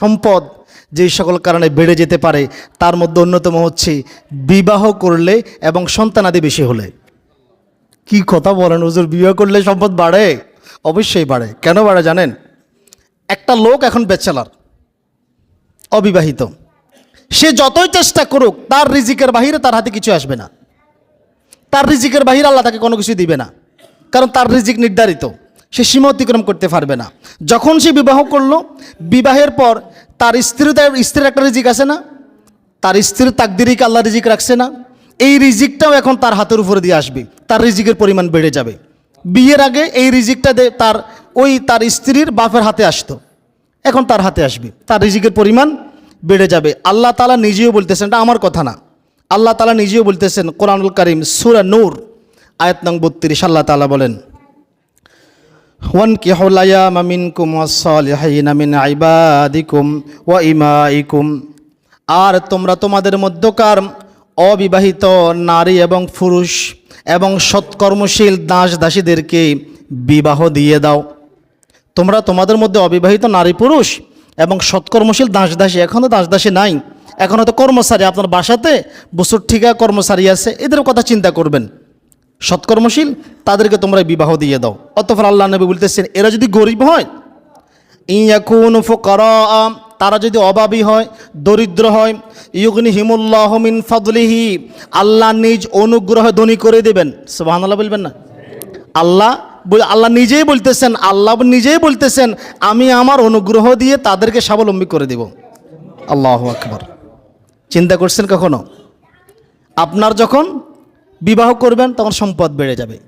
সম্পদ যেই সকল কারণে বেড়ে যেতে পারে, তার মধ্যে অন্যতম হচ্ছে বিবাহ করলে এবং সন্তানাদি বেশি হলে। কি কথা বলেন হুজুর? বিবাহ করলে সম্পদ বাড়ে? অবশ্যই বাড়ে। কেন বাড়ে জানেন? একটা লোক এখন বেচেলার অবিবাহিত। সে যতই চেষ্টা করুক, তার রিজিকের বাহিরে তার হাতে কিছু আসবে না। তার রিজিকের বাহিরে আল্লাহ তাকে কোনো কিছু দিবে না। কারণ তার রিজিক নির্ধারিত। সে সীমা অতিক্রম করতে পারবে না। যখন সে বিবাহ করল, বিবাহের পর তার স্ত্রী তার স্ত্রীর একটা রিজিক আছে না? তার স্ত্রীর তাকদিরিকে আল্লাহ রিজিক রাখছে না? এই রিজিকটাও এখন তার হাতের উপরে দিয়ে আসবে। তার রিজিকের পরিমাণ বেড়ে যাবে। বিয়ের আগে এই রিজিকটা তার ওই তার স্ত্রীর বাপের হাতে আসতো। এখন তার হাতে আসবে। তার রিজিকের পরিমাণ বেড়ে যাবে। আল্লাহ তালা নিজেও বলতেছেন, এটা আমার কথা না। আল্লাহ তালা নিজেও বলতেছেন, কোরআনুল করিম সুরা নূর, আয়াত নং বত্রিশ, আল্লাহ তালা বলেন হলায়া মামিনকুম ওয়াসলিহিনা মিন আইবাদিকুম ওয়া ইমাইকুম। আর তোমরা তোমাদের মধ্যকার অবিবাহিত নারী এবং পুরুষ এবং সৎকর্মশীল দাস দাসীদেরকে বিবাহ দিয়ে দাও। তোমরা তোমাদের মধ্যে অবিবাহিত নারী, পুরুষ এবং সৎকর্মশীল দাস দাসী এখনও দাস দাসী নাই এখনও তো কর্মচারী, আপনার বাসাতে বছর ঠিকা কর্মচারী আছে, এদের কথা চিন্তা করবেন। সৎকর্মশীল, তাদেরকে তোমরা বিবাহ দিয়ে দাও। অতফর আল্লাহ নবী বলতেছেন, এরা যদি গরিব হয় ইয়াকুন ফুকরা, তারা যদি অভাবী হয়, দরিদ্র হয় ইউগনি হিমুল্লাহ মিন ফদলিহি, আল্লাহ নিজ অনুগ্রহে ধনী করে দেবেন। সুবহানাল্লাহ বলবেন না? আল্লাহ আল্লাহ নিজেই বলতেছেন, আল্লাহ নিজেই বলতেছেন, আমি আমার অনুগ্রহ দিয়ে তাদেরকে স্বাবলম্বী করে দেব। আল্লাহ আকবর। চিন্তা করছেন কখনো? আপনার যখন বিবাহ করবেন, তখন সম্পদ বেড়ে যাবে।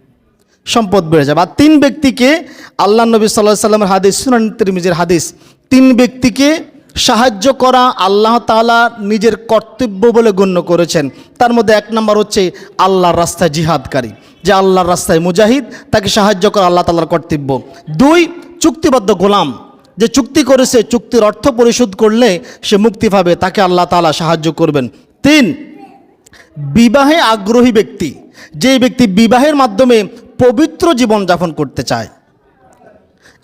সম্পদ বেড়ে যাবে। আর তিন ব্যক্তিকে আল্লাহ নবী সাল্লাহ সাল্লামের হাদিস, সুনান তিরমিজের হাদিস, তিন ব্যক্তিকে সাহায্য করা আল্লাহ তাআলা নিজের কর্তব্য বলে গণ্য করেছেন। তার মধ্যে এক নম্বর হচ্ছে আল্লাহর রাস্তায় জিহাদকারী। যে আল্লাহর রাস্তায় মুজাহিদ, তাকে সাহায্য করা আল্লাহ তালার কর্তব্য। দুই, চুক্তিবদ্ধ গোলাম। যে চুক্তি করেছে, চুক্তির অর্থ পরিশোধ করলে সে মুক্তি পাবে, তাকে আল্লাহ তাআলা সাহায্য করবেন। তিন বিবাহে আগ্রহী ব্যক্তি যে ব্যক্তি বিবাহের মাধ্যমে পবিত্র জীবন যাপন করতে চায়।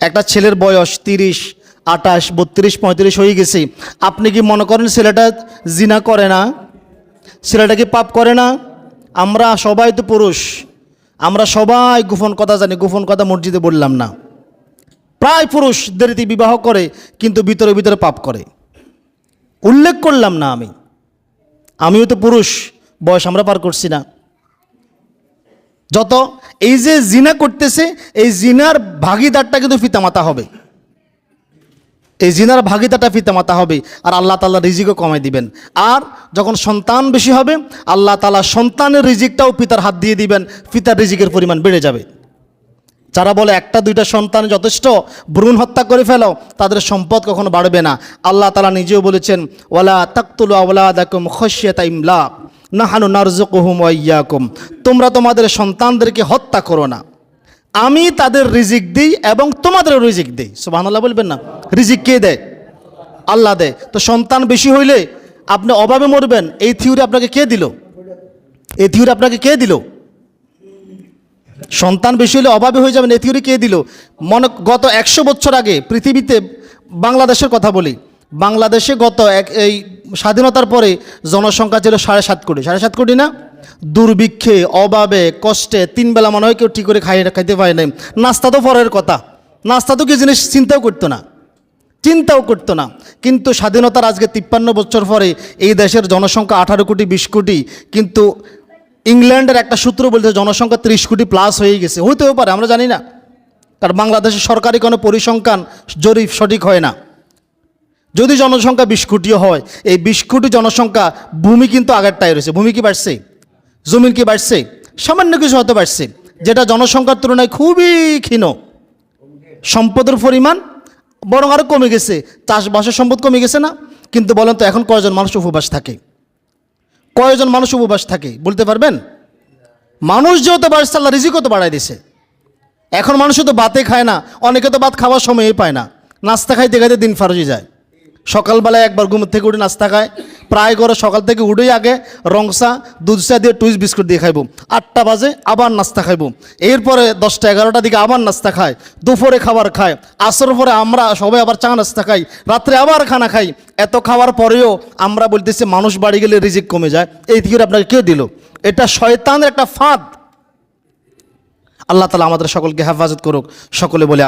একটা ছেলের বয়স তিরিশ, আঠাশ, বত্রিশ, পঁয়ত্রিশ হয়ে গেছে। আপনি কি মনে করেন ছেলেটা জিনা করে না? ছেলেটা কি পাপ করে না? আমরা সবাই তো পুরুষ। আমরা সবাই গোপন কথা জানি, গোপন কথা মসজিদে বললাম না। প্রায় পুরুষ দেরিতে বিবাহ করে, কিন্তু ভিতরে ভিতরে পাপ করে। উল্লেখ করলাম না আমি। আমিও তো পুরুষ। বয়স আমরা পার করছি না। যত এই যে জিনা করতেছে, এই জিনার ভাগিদারটা কিন্তু ফিতামাতা হবে। এই জিনার ভাগিদারটা ফিতামাতা হবে আর আল্লাহ তাল্লাহ রিজিকও কমাই দিবেন। আর যখন সন্তান বেশি হবে, আল্লাহ তালা সন্তানের রিজিকটাও পিতার হাত দিয়ে দিবেন, পিতার রিজিকের পরিমাণ বেড়ে যাবে। যারা বলে একটা, দুইটা সন্তান যথেষ্ট, ভ্রূণ হত্যা করে ফেলো, তাদের সম্পদ কখনো বাড়বে না। আল্লাহ তালা নিজেও বলেছেন, ওয়ালা তাকতুল আওলা দেখুম খসিয়াতা ইমলা নাহানু নারজুকুহুম ওয়াইয়াকুম তোমরা তোমাদের সন্তানদেরকে হত্যা করো না। আমি তাদের রিজিক দিই এবং তোমাদের রিজিক দিই। সুবহানাল্লাহ বলবেন না? রিজিক কে দেয়? আল্লাহ দেয়। তো সন্তান বেশি হইলে আপনি অভাবে মরবেন। এই থিওরি আপনাকে কে দিল? এই থিওরি আপনাকে কে দিল? সন্তান বেশি হলে অভাবে হয়ে যাবেন। এ থিওরি কে দিল? মনে গত একশো বছর আগে পৃথিবীতে বাংলাদেশের কথা বলি। বাংলাদেশে গত এক এই স্বাধীনতার পরে জনসংখ্যা ছিল সাড়ে সাত কোটি। সাড়ে সাত কোটি না? দুর্ভিক্ষে, অভাবে, কষ্টে, তিন বেলা মনে হয় কেউ ঠিক করে খাই খাইতে পারে নাই। নাস্তা তো পরের কথা। নাস্তা তো কি জিনিস চিন্তাও করতো না। চিন্তাও করতো না। কিন্তু স্বাধীনতার আজকে তিপ্পান্ন বছর পরে এই দেশের জনসংখ্যা আঠারো কোটি, বিশ কোটি, কিন্তু ইংল্যান্ডের একটা সূত্র বলতে জনসংখ্যা ত্রিশ কোটি প্লাস হয়ে গেছে। হইতেও পারে, আমরা জানি না। কারণ বাংলাদেশের সরকারি কোনো পরিসংখ্যান জরিপ সঠিক হয় না। যদি জনসংখ্যা বিশ কোটিও হয়, এই বিশ কোটি জনসংখ্যা ভূমি কিন্তু আগেরটাই রয়েছে। ভূমি কি বাড়ছে? জমিন কি বাড়ছে? সামান্য কিছু হতে পারছে যেটা জনসংখ্যার তুলনায় খুবই ক্ষীণ। সম্পদের পরিমাণ বরং আরও কমে গেছে, চাষবাসের সম্পদ কমে গেছে না? কিন্তু বলেন তো, এখন কয়জন মানুষ উপবাস থাকে? কয়জন মানুষ উপবাস থাকে? বলতে পারবেন? মানুষ যেহেতু বাড়ছে, আল্লাহ রিজিকও তো বাড়াই দিছে এখন মানুষ তো বাতে খায় না, অনেকে তো ভাত খাওয়ার সময়ই পায় না। নাস্তা খাইতে খাইতে দিন ফারজি যায়। সকালবেলায় একবার ঘুম থেকে উঠে নাস্তা খায়। প্রায় করে সকাল থেকে উঠেই আগে রংসা দুধ চা দিয়ে টুইস বিস্কুট দিয়ে খাইবো। আটটা বাজে আবার নাস্তা খাইবো। এরপরে দশটা এগারোটা দিকে আবার নাস্তা খায়। দুপুরে খাবার খায়। আসর পরে আমরা সবাই আবার চা নাস্তা খাই। রাত্রে আবার খানা খাই। এত খাওয়ার পরেও আমরা বলতেছি, মানুষ বাড়ি গেলে রিজিক কমে যায়। এই দিকে আপনাকে কে দিল? এটা শয়তানের একটা ফাঁদ। আল্লাহ তালা আমাদের সকলকে হেফাজত করুক। সকলে বলে